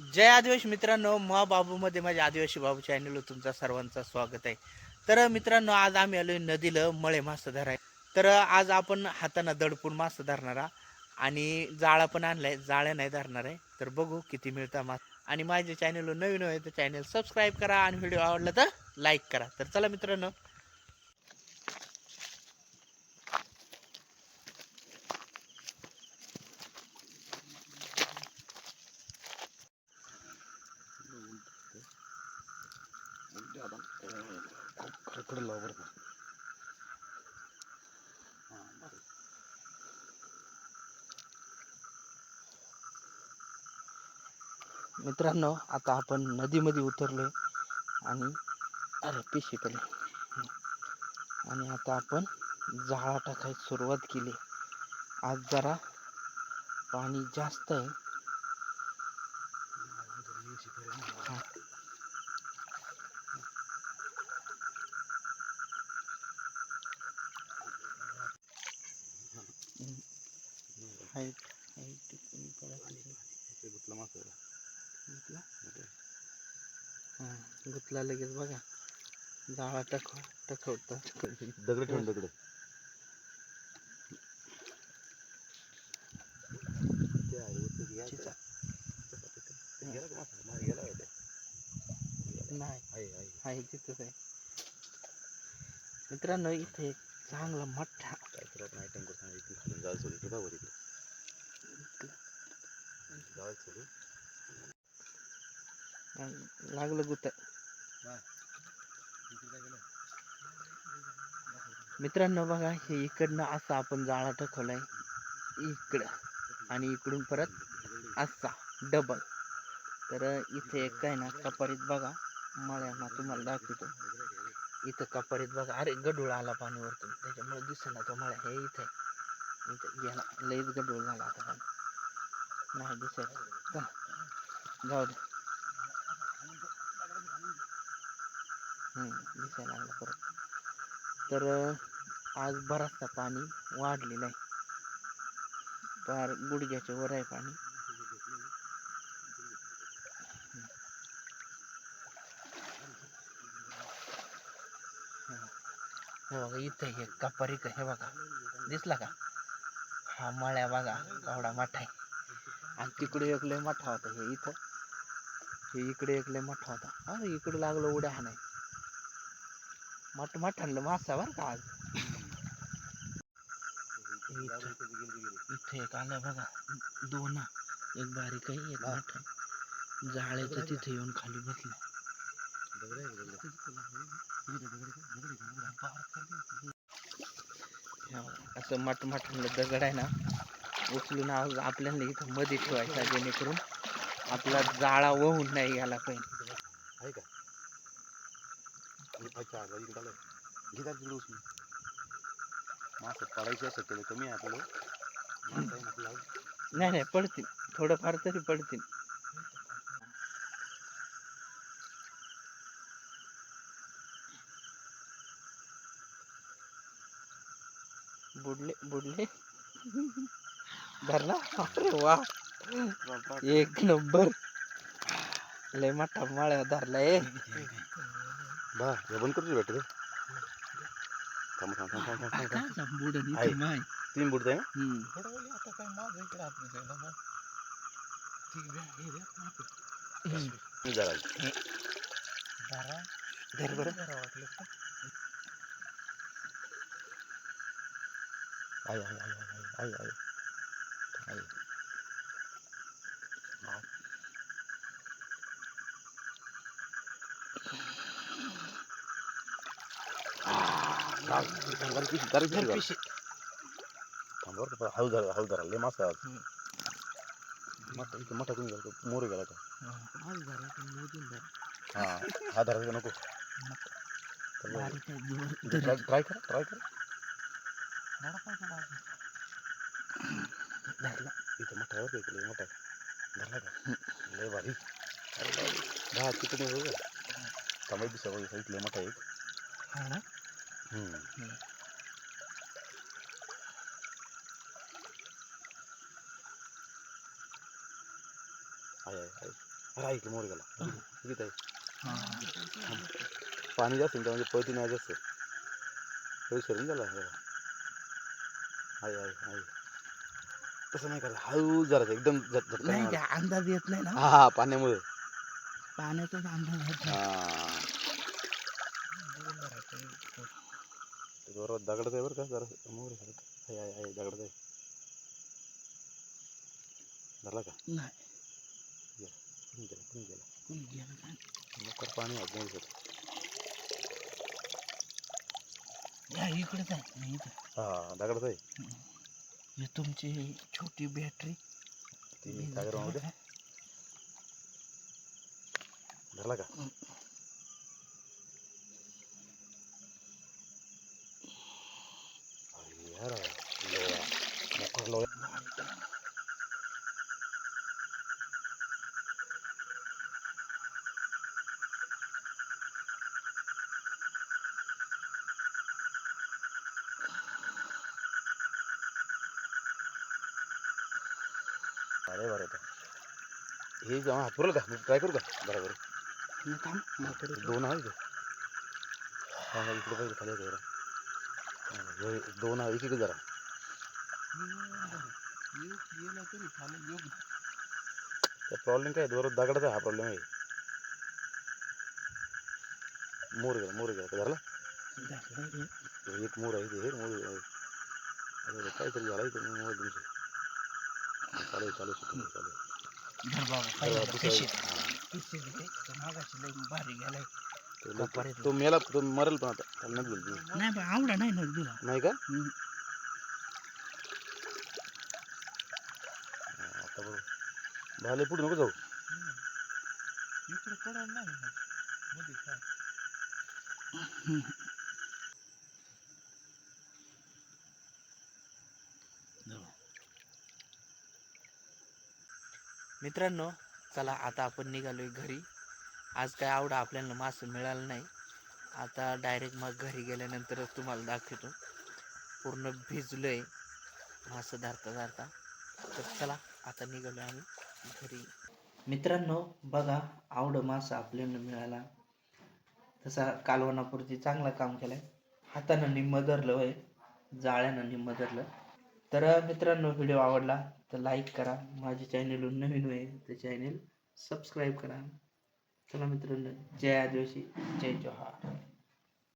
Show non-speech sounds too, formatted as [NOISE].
जय आदिवासी मित्रांनो मा बाबूमध्ये माझ्या आदिवासी बाबू चॅनलवर तुमचा सर्वांचं स्वागत आहे. तर मित्रांनो आज आम्ही आलोय नदीला मळे मास धराय तर आज आपण हातानं दडपून मास धरणारा आणि जाळा पण आणलाय जाळ्या नाही धरणार आहे. तर बघू किती मिळतं मास. आणि माझ्या चॅनलवर नवीन आहे तर चॅनल सबस्क्राईब करा आणि व्हिडिओ आवडला तर लाईक करा. तर चला मित्रांनो खडखड लाव मित्रांनो आता आपण नदीमध्ये उतरलो आणि अरे पिशी पडली. आणि आता आपण जाळा टाकायची सुरुवात केली. आज जरा पाणी जास्त आहे. हा. गुतलं लगेच बघा जाळा टकव टकवतात दगड ठेवून दगड? नाही तिथंच आहे मित्रांनो इथे एक चांगला मोठा काय करतो ना, इथून खालून जाळ सोडू. इकडे बघ लागलं गुत? मित्रांनो बघा हे इकडनं असं आपण जाळा टाकवलाय इकडं आणि इकडून परत असा डबल तर इथे एक काय ना कपारीत बघा मळ्यांना तुम्हाला दाखवतो. इथं कपारीत बघा अरे गडूळ आला पाणी वरतून त्याच्यामुळे दिसेना तो मळ्या. हे इथे इथं गेला. लईच गडूळ झाला आता पाणी. नाही दिसत जाऊ दे. हम्म, दिसायला लागलं परत. तर आज बराचसा पाणी वाढलेलं आहे. फार गुडघ्याच्या वर आहे पाणी. हे बघा इथं हे कपारी का? हे बघा. दिसला का? हा मळ्या बघा केवढा मोठा आहे. आणि तिकडे एक लय मोठा होता हे इथं. हे इकडे एक लय मोठा होता. हा इकडे लागलं उड्या हा नाही मोठ मोठांना मासा बरं का आज. इथं. एक आलं बघा. दोन. एक बारीक आहे एक मोठा आहे. जाळ्याच्या तिथे येऊन खाली बसले. असं मठ मठांना दगड आहे ना. उचलून आज आपल्याला इथं मध्ये ठेवायचा जेणेकरून आपला जाळा वाहून नाही गेला पाहिजे. मासं पडायची कमी आहे आपलं. नाही नाही पडतील. थोडंफार तरी पडतील. बुडले बुडले. [LAUGHS] धरला अरे वा एक नंबर। लय मोठा माळ्या धरला ए बा हे बंद करतो भेटत थांब थांब थांब थांब थांब थांब थांब। आहे. माय तीन बुडत आहे ना हम्म आता काय माझं इकडे आपलं जायला मग ठीक आहे हे। द्या मागे. हम्म. मी जरा जरा धर बरं। जरा वाटलं का? आहे आहे आहे आहे आहे आहे आहे पिशी. हळू धरा हळू धरा लय मासा आज हम्म. मोठा इथं मोठा कोणी गेला तो मोर गेला का आज धरा पण मोजून धरा. हा हा धरा का नको बारीक आहे, जोर- ट्राय ट्राय करा ट्राय करा जरा पाहिजे माझं. धरला. इथं मोठा का, लय मोठा आहे. धरला का? लय भारी. दहा तिकडे हो का थांबाय दिसा बघ इथं लय मोठा आहे एक. हा ना? हम्म. आहे मोर गेला किती आहे. पाणी जास्त म्हणजे पळती नाही जास्त. तरी शरीर झाला आहे आहे आहे. तसं नाही करायचं हळू जरा एकदम झट झटका नाही नाही ते अंदाज येत नाही ना? हा हा पाण्यामुळे. पाण्याचाच अंदाज येत नाही. हा. बरोबर दगडच आहे बरं का जरा मोर आहे. आहे आहे आहे दगडच आहे. झाला का? नाही. गेला कुणी गेला कोणी गेलं? काय? मकर पाणी आहे नाही दिसत. या इकडेच आहे. नाही इथं. हा दगडच आहे. ही तुमची छोटी बॅटरी ती सागरामध्ये धरला का? अरे यार लोया मोकर लोया अरे बरं आहे हे जेव्हा हात पुरल का? मी ट्राय करू का बरोबर दोन आहे हा हा, इकडे पाहिजे खाली जरा. दोन आहे इकडे जरा. प्रॉब्लेम काय बरोबर दगडाचा हा प्रॉब्लेम आहे. मोर गेला मोर गेला. का धरला. हे एक मोर आहे. ते हे मोर काहीतरी झाला इथे. मोर तुमचे. चालू. तो मेला तो मरेल पण आता. त्याला नाही तुम्ही. नाही बा आवडा नाही ना दिला नाही का? आता बरोबर भाले पुढे नको जाऊ. इकडे कडा नाही. मध्ये काय? मित्रांनो चला आता आपण निघालो आहे घरी. आज काय आवडा आपल्याला मासं मिळालं नाही. आता डायरेक्ट मग घरी गेल्यानंतरच तुम्हाला दाखवतो. पूर्ण भिजलोय मासं धरता धारता. तर चला आता निघालो आम्ही घरी. मित्रांनो बघा आवड मासा आपल्याला मिळाला. तसा कालवणापुरती चांगलं काम केलंय. हातानं निम्म धरलं होय जाळ्यानं निम्म धरलं. तर मित्रांनो व्हिडिओ आवडला तर लाईक करा. माझे चॅनल नवीन आहे तर चॅनल सबस्क्राईब करा. चला मित्रांनो जय आदिवासी जय जोहार.